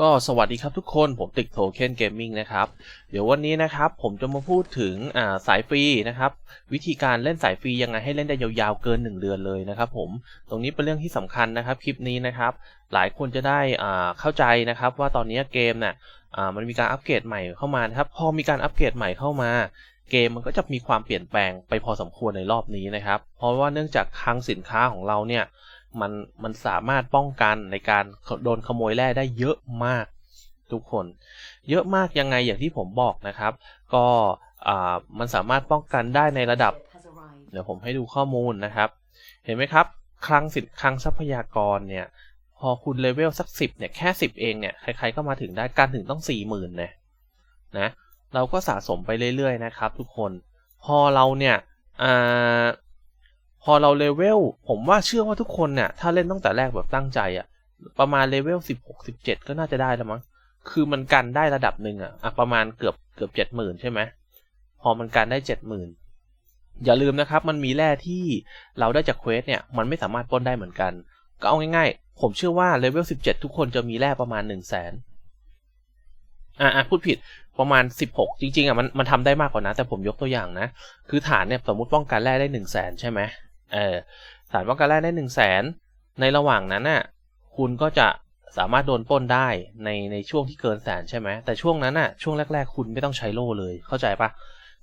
ก็สวัสดีครับทุกคนผมติ๊กโทเค็นเกมมิ่งนะครับ เดี๋ยววันนี้นะครับ ผมจะมาพูดถึงาสายฟรีนะครับ วิธีการเล่นสายฟรียังไงให้เล่นได้ยาวๆเกิน 1 เดือนเลยนะครับผมตรงนี้เป็นเรื่องที่สำคัญนะครับคลิปนี้นะครับ หลายคนจะได้เข้าใจนะครับ ว่าตอนนี้เกมเนี่ยมันมีการอัปเกรดใหม่เข้ามานะครับพอมีการอัปเกรดใหม่เข้ามา เกมมันก็จะมีความเปลี่ยนแปลงไปพอสมควรในรอบนี้นะครับ เพราะว่าเนื่องจากคลังสินค้าของเราเนี่ย มันมันสามารถป้องกันในการโดนขโมยแร่ได้เยอะมากทุกคน เยอะมากยังไงอย่างที่ผมบอกนะครับ ก็มันสามารถป้องกันได้ในระดับ เดี๋ยวผมให้ดูข้อมูลนะครับ เห็นไหมครับ คลังสินคลังทรัพยากรเนี่ย พอคุณเลเวลสักสิบเนี่ยแค่สิบเองเนี่ยใครๆก็มาถึงได้การถึงต้องสี่หมื่นเนี่ยนะเราก็สะสมไปเรื่อยๆนะครับ ทุกคนพอเราเนี่ยอ่า พอเราเลเวลผมว่าเชื่อว่าทุกคนเนี่ยถ้าเล่นตั้งแต่แรกแบบตั้งใจอะประมาณเลเวลสิบหกสิบเจ็ดก็น่าจะได้แล้วมั้งคือมันกันได้ระดับหนึ่งอะอะประมาณเกือบเกือบเจ็ดหมื่นใช่ไหมพอมันกันได้เจ็ดหมื่นอย่าลืมนะครับ มันมีแร่ที่เราได้จากเควสเนี่ย มันไม่สามารถปล้นได้เหมือนกัน ก็เอาง่ายๆ ผมเชื่อว่าเลเวลสิบเจ็ดทุกคนจะมีแร่ประมาณหนึ่งแสนอ่าพูดผิดประมาณสิบหกจริงๆอะมันมันทำได้มากกว่านะ แต่ผมยกตัวอย่างนะ คือฐานเนี่ยสมมติป้องกันแร่ได้หนึ่งแสนใช่ไหม เออฐานป้องกันแร่ได้หนึ่งแสนในระหว่างนั้นน่ะคุณก็จะสามารถโดนปล้นได้ในในช่วงที่เกินแสนใช่ไหมแต่ช่วงนั้นน่ะช่วงแรก ๆ คุณไม่ต้องใช้โล่เลยเข้าใจปะ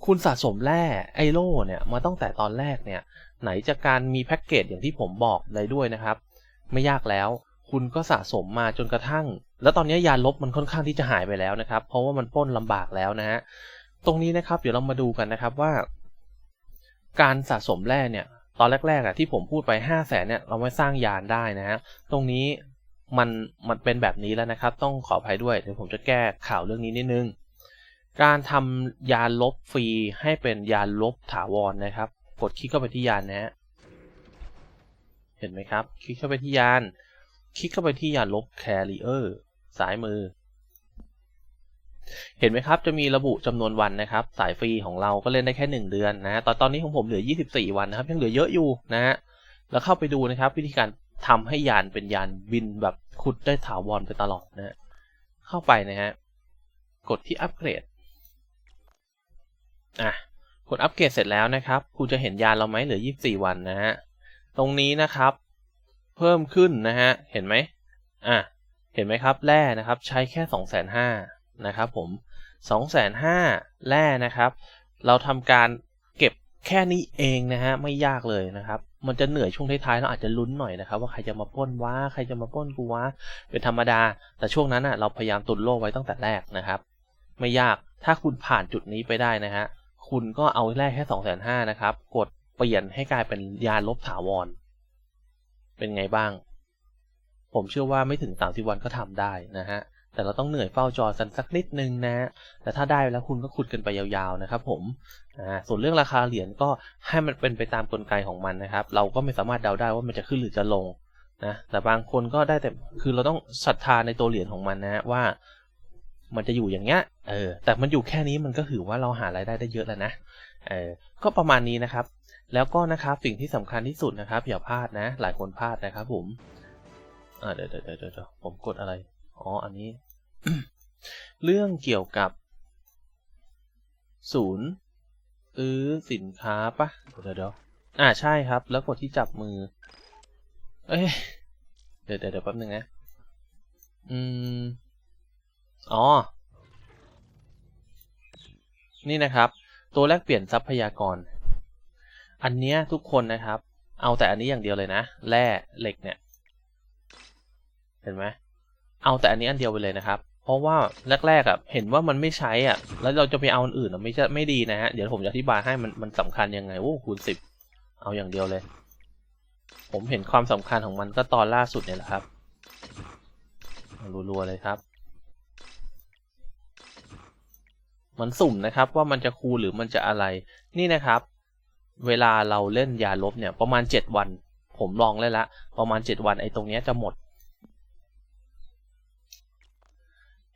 คุณสะสมแร่ไอโล่เนี่ยมาตั้งแต่ตอนแรกเนี่ย ไหนจะการมีแพ็กเกจอย่างที่ผมบอกเลยด้วยนะครับ ไม่ยากแล้ว คุณก็สะสมมาจนกระทั่ง แล้วตอนนี้ยาลบมันค่อนข้างที่จะหายไปแล้วนะครับ เพราะว่ามันปล้นลำบากแล้วนะฮะตรงนี้นะครับ เดี๋ยวเรามาดูกันนะครับว่า การสะสมแร่เนี่ย ตอนแรกๆอะที่ผมพูดไป5 0 0แสนเนี่ยเราไม่สร้างยานได้นะฮะตรงนี้มันมันเป็นแบบนี้แล้วนะครับ ต้องขออภัยด้วยเดี๋ยวผมจะแก้ข่าวเรื่องนี้นิดนึง การทำยานลบฟรีให้เป็นยานลบถาวรนะครับ กดคลิกเข้าไปที่ยานนะฮะเห็นไหมครับ คลิกเข้าไปที่ยาน คลิกเข้าไปที่ยานลบแคริเออร์ซ้ายมือ เห็นไหมครับจะมีระบุจำนวนวันนะครับ สายฟรีของเราก็เล่นได้แค่ 1 เดือนนะตอนตอนนี้ของผมเหลือ 24 วันนะครับ ยังเหลือเยอะอยู่นะฮะแล้วเข้าไปดูนะครับ วิธีการทำให้ยานเป็นยานบินแบบขุดได้ถาวรไปตลอดนะฮะเข้าไปนะฮะกดที่อัปเกรดอะกดอัปเกรดเสร็จแล้วนะครับ คุณจะเห็นยานเราไหมเหลือ 24 วันนะฮะตรงนี้นะครับ เพิ่มขึ้นนะฮะเห็นไหมอะเห็นไหมครับแร่นะครับ ใช้แค่ 2 5 0 0 0 นะครับผม2 5 0 0 0แร่นะครับ เราทำการเก็บแค่นี้เองนะฮะไม่ยากเลยนะครับ มันจะเหนื่อยช่วงท้ายๆเราอาจจะลุ้นหน่อยนะครับ ว่าใครจะมาป้นวะใครจะมาป้นกูวะเป็นธรรมดา แต่ช่วงนั้นอะเราพยายามตุนโลไว้ตั้งแต่แรกนะครับ ไม่ยากถ้าคุณผ่านจุดนี้ไปได้นะฮะคุณก็เอาแรกแค่2 5 0 0 0นะครับ กดเปลี่ยนให้กลายเป็นยานลบถาวร เป็นไงบ้าง ผมเชื่อว่าไม่ถึง30วันก็ทำได้นะฮะ แต่เราต้องเหนื่อยเฝ้าจอสันสักนิดนึงนะแต่ถ้าได้แล้วคุณก็ขุดกันไปยาวๆนะครับผมส่วนเรื่องราคาเหรียญก็ให้มันเป็นไปตามกลไกของมันนะครับ เราก็ไม่สามารถเดาได้ว่ามันจะขึ้นหรือจะลงนะแต่บางคนก็ได้แต่คือเราต้องศรัทธาในตัวเหรียญของมันนะว่ามันจะอยู่อย่างเงี้ย เออ แต่มันอยู่แค่นี้มันก็ถือว่าเราหารายได้ได้เยอะแล้วนะ เออ ก็ประมาณนี้นะครับ แล้วก็นะครับสิ่งที่สำคัญที่สุดนะครับอย่าพลาดนะ หลายคนพลาดนะครับผม อ่าเดี๋ยวเดี๋ยวเดี๋ยวเดี๋ยวผมกดอะไร อ๋อ อันนี้ เรื่องเกี่ยวกับ ศูนย์ซื้อสินค้าปะเดี๋ยวเดี๋ยวอ่าใช่ครับ แล้วกดที่จับมือ เอ้ยเดี๋ยวเดี๋ยวเดี๋ยวแป๊บนึงนะ อืม อ๋อ นี่นะครับ ตัวแลกเปลี่ยนทรัพยากร อันเนี้ยทุกคนนะครับ เอาแต่อันนี้อย่างเดียวเลยนะ แร่เหล็กเนี่ย เห็นไหม เอาแต่อันนี้อันเดียวไปเลยนะครับ เพราะว่าแรกๆอะเห็นว่ามันไม่ใช้อะ แล้วเราจะไปเอาอันอื่นอะไม่จะไม่ดีนะฮะ เดี๋ยวผมจะอธิบายให้มันมันสำคัญยังไง โอ้คูณสิบเอาอย่างเดียวเลย ผมเห็นความสำคัญของมันก็ตอนล่าสุดเนี่ยแหละครับ รัวๆเลยครับ มันสุ่มนะครับว่ามันจะคูณหรือมันจะอะไร นี่นะครับ เวลาเราเล่นยาลบเนี่ยประมาณเจ็ดวัน ผมลองเลยละ ประมาณเจ็ดวันไอ้ตรงเนี้ยจะหมด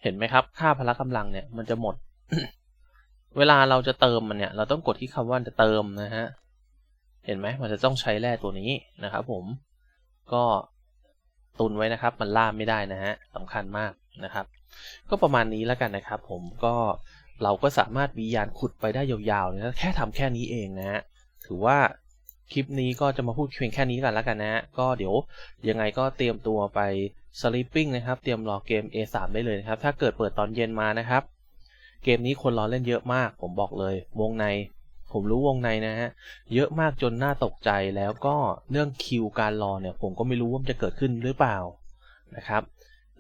เห็นไหมครับ ค่าพละกำลังเนี่ยมันจะหมด เวลาเราจะเติมมันเนี่ย เราต้องกดที่คำว่าจะเติมนะฮะ เห็นไหมมันจะต้องใช้แร่ตัวนี้นะครับ ผมก็ตุนไว้นะครับ มันล่าไม่ได้นะฮะสำคัญมากนะครับ ก็ประมาณนี้แล้วกันนะครับ ผมก็เราก็สามารถมียานขุดไปได้ยาวๆเลยนะแค่ทำแค่นี้เองนะฮะถือว่า คลิปนี้ก็จะมาพูดเพียงแค่นี้กันแล้วกันนะฮะ ก็เดี๋ยวยังไงก็เตรียมตัวไป sleeping นะครับ เตรียมรอเกม A3 ได้เลยนะครับ ถ้าเกิดเปิดตอนเย็นมานะครับ เกมนี้คนรอเล่นเยอะมาก ผมบอกเลย วงใน ผมรู้วงในนะฮะ เยอะมากจนน่าตกใจ แล้วก็เรื่องคิวการรอเนี่ย ผมก็ไม่รู้ว่ามันจะเกิดขึ้นหรือเปล่านะครับ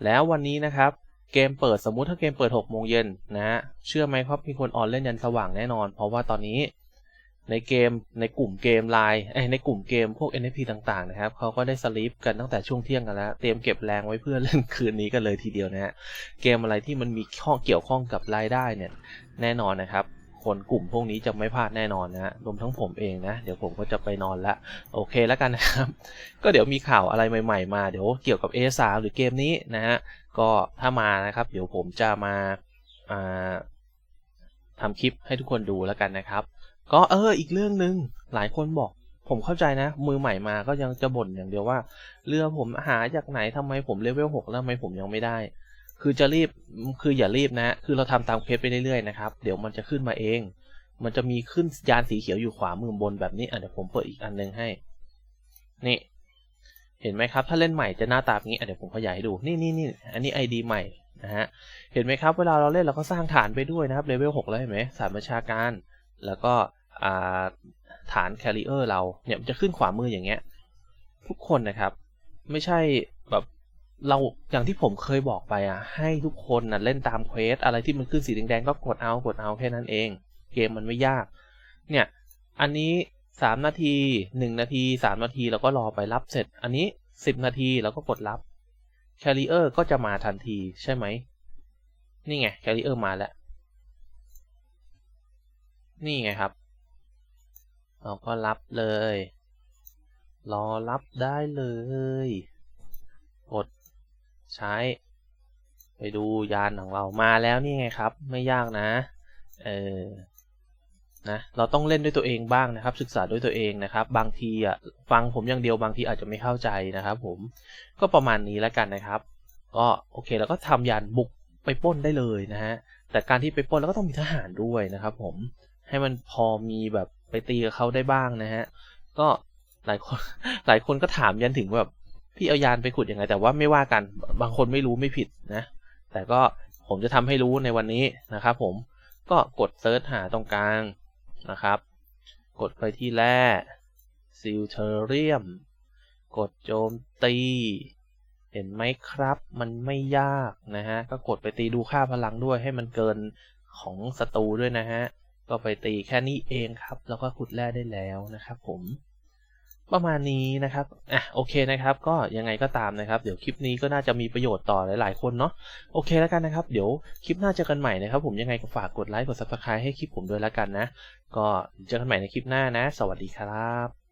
แล้ววันนี้นะครับ เกมเปิดสมมุติถ้าเกมเปิด6โมงเย็นนะฮะ เชื่อไหมครับมีคนออนเล่นยันสว่างแน่นอน เพราะว่าตอนนี้ ในเกมในกลุ่มเกมไลน์ในกลุ่มเกมพวก NFT ต่างๆนะครับเขาก็ได้สลีปกันตั้งแต่ช่วงเที่ยงกันแล้ว เตรียมเก็บแรงไว้เพื่อเล่นคืนนี้กันเลยทีเดียวนะฮะเกมอะไรที่มันมีข้อเกี่ยวข้องกับรายได้เนี่ยแน่นอนนะครับคนกลุ่มพวกนี้จะไม่พลาดแน่นอนนะฮะรวมทั้งผมเองนะ เดี๋ยวผมก็จะไปนอนละโอเคแล้วกันนะครับ ก็เดี๋ยวมีข่าวอะไรใหม่ ๆ มาเดี๋ยวเกี่ยวกับ A3 หรือเกมนี้นะฮะก็ถ้ามานะครับเดี๋ยวผมจะมาาทำคลิปให้ทุกคนดูแล้วกันนะครับ ก็เอออีกเรื่องหนึ่งหลายคนบอก ผมเข้าใจนะ มือใหม่มาก็ยังจะบ่นอย่างเดียวว่า เรือผมหาจากไหนทำไมผมเลเวลหกแล้วทำไมผมยังไม่ได้ คือจะรีบคืออย่ารีบนะ คือเราทำตามเควสไปเรื่อยๆนะครับ เดี๋ยวมันจะขึ้นมาเอง มันจะมีขึ้นยานสีเขียวอยู่ขวามือบนแบบนี้อะเดี๋ยวผมเปิดอีกอันหนึงให้ นี่ เห็นไหมครับ ถ้าเล่นใหม่จะหน้าตาแบบนี้อะเดี๋ยวผมขยายให้ดูนี่นี่นี่อันนี้ไอดีใหม่นะฮะเห็นไหมครับ เวลาเราเล่นเราก็สร้างฐานไปด้วยนะครับเลเวลหกแล้วเห็นไหมสารบัญชาการ แล้วก็ฐานแคริเออร์เราเนี่ยมันจะขึ้นขวามืออย่างเงี้ย ทุกคนนะครับ ไม่ใช่แบบเราอย่างที่ผมเคยบอกไปอะ ให้ทุกคนนะเล่นตามเควสอะไรที่มันขึ้นสีแดงๆก็กดเอากดเอาแค่นั้นเอง เกมมันไม่ยาก เนี่ย อันนี้สามนาทีหนึ่งนาทีสามนาทีเราก็รอไปรับเสร็จ อันนี้สิบนาทีเราก็กดรับแคริเออร์ก็จะมาทันทีใช่ไหมนี่ไงแคริเออร์มาแล้ว นี่ไงครับ เราก็รับเลย รอรับได้เลย กดใช้ ไปดูยานของเรามาแล้วนี่ไงครับ ไม่ยากนะ เออนะเราต้องเล่นด้วยตัวเองบ้างนะครับ ศึกษาด้วยตัวเองนะครับ บางทีอะฟังผมอย่างเดียวบางทีอาจจะไม่เข้าใจนะครับผมก็ประมาณนี้แล้วกันนะครับ ก็โอเคแล้วก็ทำยานบุกไปป้นได้เลยนะฮะแต่การที่ไปป้นแล้วก็ต้องมีทหารด้วยนะครับผม ให้มันพอมีแบบไปตีกับเขาได้บ้างนะฮะ ก็หลายคนหลายคนก็ถามยันถึงแบบพี่เอายานไปขุดยังไง แต่ว่าไม่ว่ากันบางคนไม่รู้ไม่ผิดนะ แต่ก็ผมจะทำให้รู้ในวันนี้นะครับผมก็กดเซิร์ชหาตรงกลางนะครับ กดไปที่แร่ซิลเทเรียม กดโจมตี เห็นไหมครับ มันไม่ยากนะฮะ ก็กดไปตีดูค่าพลังด้วยให้มันเกินของศัตรูด้วยนะฮะ ก็ไปตีแค่นี้เองครับ แล้วก็ขุดแร่ได้แล้วนะครับผมประมาณนี้นะครับ อะ โอเคนะครับ ก็ยังไงก็ตามนะครับ เดี๋ยวคลิปนี้ก็น่าจะมีประโยชน์ต่อหลาย ๆ คนเนาะ โอเคแล้วกันนะครับ เดี๋ยวคลิปหน้าเจอกันใหม่นะครับ ผมยังไงก็ฝากกดไลค์ กดซับสไคร b e ให้คลิปผมด้วยแล้วกันนะ ก็เจอกันใหม่ในคลิปหน้านะ สวัสดีครับ